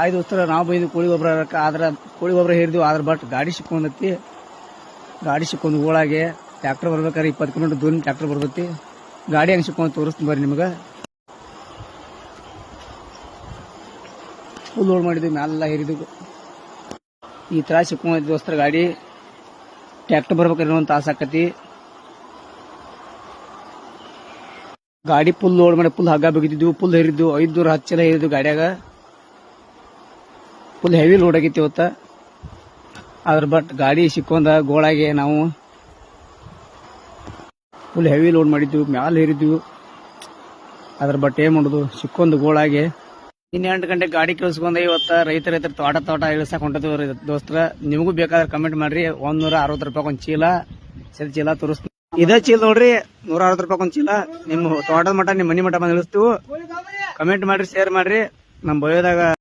ಆಯ್ತು ಉತ್ತರ, ನಾವು ಬೈದು ಕೋಳಿ ಗೊಬ್ಬರ ಆದ್ರೆ ಕೋಳಿ ಗೊಬ್ಬರ ಹೇರಿದ್ವಿ ಆದ್ರೆ ಬಟ್ ಗಾಡಿ ಸಿಕ್ಕೊಂಡತಿ. ಗಾಡಿ ಸಿಕ್ಕೊಂಡು ಊಳಾಗೆ ಟ್ರ್ಯಾಕ್ಟರ್ ಬರ್ಬೇಕಾದ್ರೆ ಇಪ್ಪತ್ತು ಕಿಲೋಮೀಟರ್ ದೂರ ಟ್ಯಾಕ್ಟರ್ ಬರ್ತೈತಿ. ಗಾಡಿ ಹೆಂಗೆ ಸಿಕ್ಕೊಂಡು ತೋರಿಸ್ತೀನಿ ಬರ್ರಿ ನಿಮ್ಗೆ. ಫುಲ್ ಲೋಡ್ ಮಾಡಿದ್ವಿ, ಮ್ಯಾಲೆಲ್ಲ ಹೇರಿದ್ವಿ ಈ ಥರ ಸಿಕ್ಕೊಂಡ್ ದೋಸ್ತರ ಗಾಡಿ. ಟ್ರ್ಯಾಕ್ಟರ್ ಬರ್ಬೇಕಾದ್ರೆ ಒಂದು ತಾಸು ಆಕತಿ. ಗಾಡಿ ಫುಲ್ ಲೋಡ್ ಮಾಡಿ ಫುಲ್ ಹಗ್ಗ ಬಿಗಿದ್ವು ಫುಲ್ ಹೇರಿದ್ದು ಐದು ದೂರ ಹಚ್ಚಲ ಹೇರಿದ್ದು ಗಾಡ್ಯಾಗ. ಫುಲ್ ಹೆವಿ ಲೋಡ್ ಆಗೈತಿ ಇವತ್ತ. ಆದ್ರೆ ಬಟ್ ಗಾಡಿ ಸಿಕ್ಕೊಂಡ ಗೋಳಾಗೆ ನಾವು ಫುಲ್ ಹೆವಿ ಲೋಡ್ ಮಾಡಿದ್ವಿ, ಮ್ಯಾಲ ಹೇರಿದ್ವಿ ಅದ್ರ ಬಟ್ ಏನ್ ಮಾಡುದು ಸಿಕ್ಕೊಂದು ಗೋಳಾಗೆ ಇನ್ನೆಂಟು ಗಂಟೆ ಗಾಡಿ ಕೇಳಿಸ್ಕೊಂಡ ಇವತ್ತ ರೈತ ರೈತರ ತೋಟ ತೋಟ ಇಳಿಸಕ್ ಹೊಂಟದ್ವಿ ದೋಸ್ತರ. ನಿಮಗೂ ಬೇಕಾದ್ರೆ ಕಮೆಂಟ್ ಮಾಡ್ರಿ. ಒಂದ್ ನೂರ ಅರವತ್ತು ರೂಪಾಯಿ ಒಂದ್ ಚೀಲ. ಸರಿ, ಚೀಲ ತೋರಿಸ್ತೀನಿ. ಇದೇ ಚೀಲ ನೋಡ್ರಿ ನೂರ ಅರವತ್ತು ರೂಪಾಯಿ ಒಂದ್ ಚೀಲ. ನಿಮ್ಮ ತೋಟದ ಮಟ್ಟ ನಿಮ್ಮ ಮನಿ ಮಠ ಬಂದ್ ಇಳಿಸ್ತೀವಿ. ಕಮೆಂಟ್ ಮಾಡ್ರಿ ಶೇರ್ ಮಾಡ್ರಿ. ನಮ್ ಬಯೋದಾಗ